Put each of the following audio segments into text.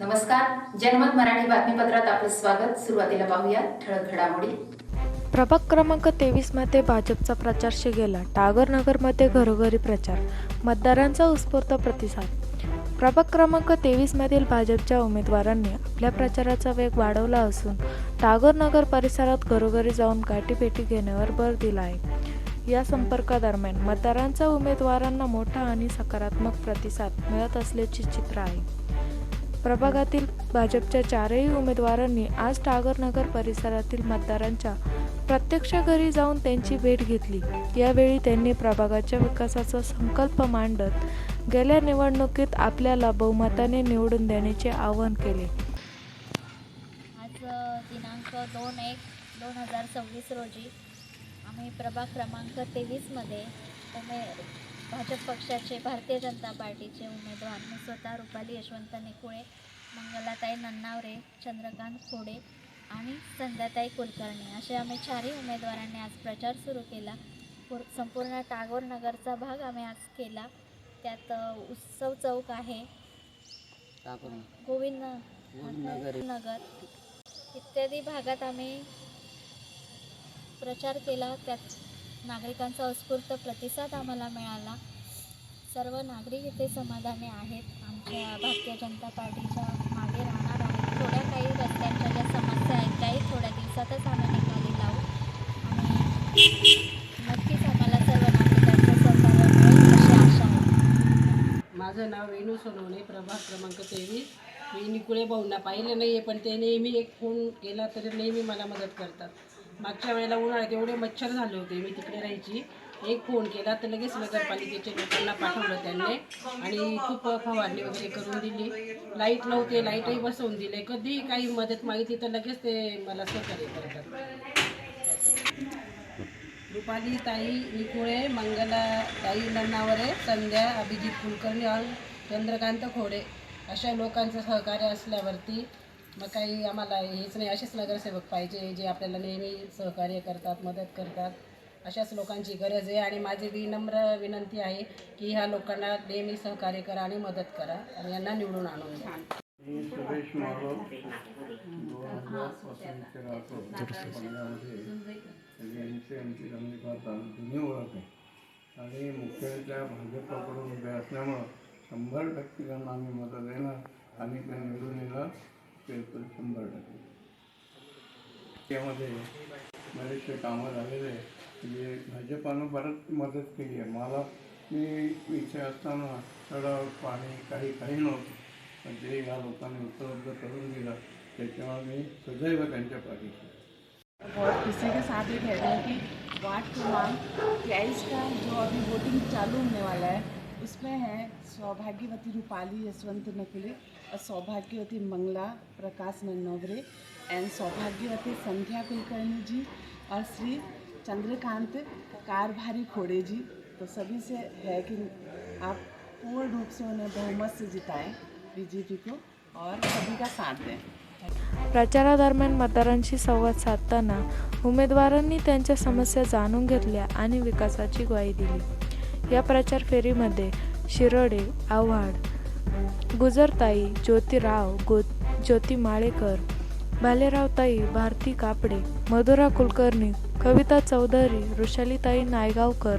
नमस्कार. जनमत मराठी बातमीपत्रात आपलं स्वागत. सुरुवातीला पाहूया ठळक घडामोडी. प्रभाग क्रमांक तेवीसमध्ये भाजपचा प्रचार शिगेला. टागरनगरमध्ये घरोघरी प्रचार. मतदारांचा उत्स्फूर्त प्रतिसाद. प्रभाग क्रमांक तेवीस मधील भाजपच्या उमेदवारांनी आपल्या प्रचाराचा वेग वाढवला असून टागोरनगर परिसरात घरोघरी जाऊन गाठीभेटी घेण्यावर भर दिला आहे. या संपर्कादरम्यान मतदारांचा उमेदवारांना मोठा आणि सकारात्मक प्रतिसाद मिळत असल्याचे चित्र आहे. प्रभागातील भाजपच्या चारही उमेदवारांनी आज टागरनगर परिसरातील मतदारांच्या प्रत्यक्ष घरी जाऊन त्यांची भेट घेतली. यावेळी त्यांनी प्रभागाच्या विकासाचा संकल्प मांडत गेल्या निवडणुकीत आपल्याला बहुमताने निवडून देण्याचे आवाहन केले. आज दिनांक दोन एक दोन हजार सव्वीस रोजी आम्ही प्रभाग क्रमांक तेवीसमध्ये उमे भाजप पक्षाचे भारतीय जनता पार्टीचे उमेदवार मी स्वतः रुपाली यशवंत निकुळे मंगलाताई नन्नावरे चंद्रकांत खोडे आणि संध्याताई कुलकर्णी असे आम्ही चारही उमेदवारांनी आज प्रचार सुरू केला. पूर संपूर्ण टागोर नगरचा भाग आम्ही आज केला. त्यात उत्सव चौक आहे. गोविंद नगर. इत्यादी भागात आम्ही प्रचार केला. त्यात नागरिकांचा उत्स्फूर्त प्रतिसाद आम्हाला मिळाला. सर्व नागरिक इथे समाधानी आहेत. आमच्या भारतीय जनता पार्टीच्या मागे राहणार आहेत. थोड्या काही रस्त्यांच्या ज्या समस्या आहेत त्याही थोड्या दिवसातच आम्ही निकाली लावू. आणि नक्कीच आम्हाला सर्व नागरिकांचं सहकार्य मिळेल अशी आशा आहे. माझं नाव वेणू सोनवणे प्रभाग क्रमांक तेवीस. मी निकुळे भाऊंना पाहिलं नाही आहे पण ते नेहमी एक फोन केला तरी नेहमी मला मदत करतात. मागच्या वेळेला उन्हाळ्यात एवढे मच्छर झाले होते मी तिकडे राहायची. एक फोन केला तर लगेच नगरपालिकेच्या लोकांना पाठवलं त्यांनी आणि खूप फवारणी वगैरे करून दिली. लाइट नव्हते लाईटही बसवून दिले. कधी काही मदत मागितली तर लगेच ते मला सहकार्य करतात. रुपाली ताई निकुळे मंगला ताई नन्नावरे संध्या अभिजित कुलकर्णी चंद्रकांत खोडे अशा लोकांचं सहकार्य असल्यावरती मग काही आम्हाला हेच नाही असेच नगरसेवक पाहिजे जे आपल्याला नेहमी सहकार्य करतात मदत करतात. अशाच लोकांची गरज आहे आणि माझी विनम्र विनंती आहे की ह्या लोकांना नेहमी सहकार्य करा आणि मदत करा आणि यांना निवडून आणून द्या. मी सुरेश माधव दोन हजारपासून राहतो बंगल्यामध्ये सगळ्यांची आमची चांगली फार चांगली जुनी ओळख आहे. आणि मुख्यतः भाजपाकडून उभे असल्यामुळं शंभर टक्के त्यांना आम्ही मदत देणार आणि ते निवडून येणार. बिलकुल शंभर टक्के त्यामध्ये बरेचसे कामं झालेले आहे. म्हणजे भाजपानं बरंच मदत केली आहे मला मी इथे असताना सडक पाणी काही काही नव्हतं पण ते ह्या लोकांनी उपलब्ध करून दिलं त्याच्यामुळे मी सदैव त्यांच्या पाठीशी आहे. और इसी के साथ ये कह रहे हैं कि वार्ड क्रमांक तेईस का जो अभी वोटिंग चालू होने वाला है उसमें है सौभाग्यवती रूपाली यशवंत नकुले और सौभाग्यवती मंगला, प्रकाश नन्नवरे एंड सौभाग्यवती संध्या कुलकर्णी जी और श्री चंद्रकांत कारभारी खोड़े जी तो सभी से है कि आप पूर्ण रूप से उन्हें बहुमत से जिताएँ, बीजेपी को, और सभी का साथ दें। प्रचारादरम्यान मतदारांशी संवाद साधताना उमेदवारांनी त्यांच्या समस्या जाणून घेतल्या आणि विकासाची ग्वाही दिली. या प्रचार फेरीमध्ये शिरोडे आव्हाड गुजरताई ज्योतिराव गो ज्योती माळेकर भालेरावताई भारती कापडे मधुरा कुलकर्णी कविता चौधरी वृषालीताई नायगावकर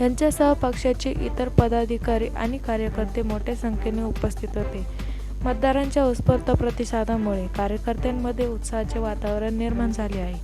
यांच्यासह पक्षाचे इतर पदाधिकारी आणि कार्यकर्ते मोठ्या संख्येने उपस्थित होते. मतदारांच्या उत्स्फूर्त प्रतिसादामुळे कार्यकर्त्यांमध्ये उत्साहाचे वातावरण निर्माण झाले आहे.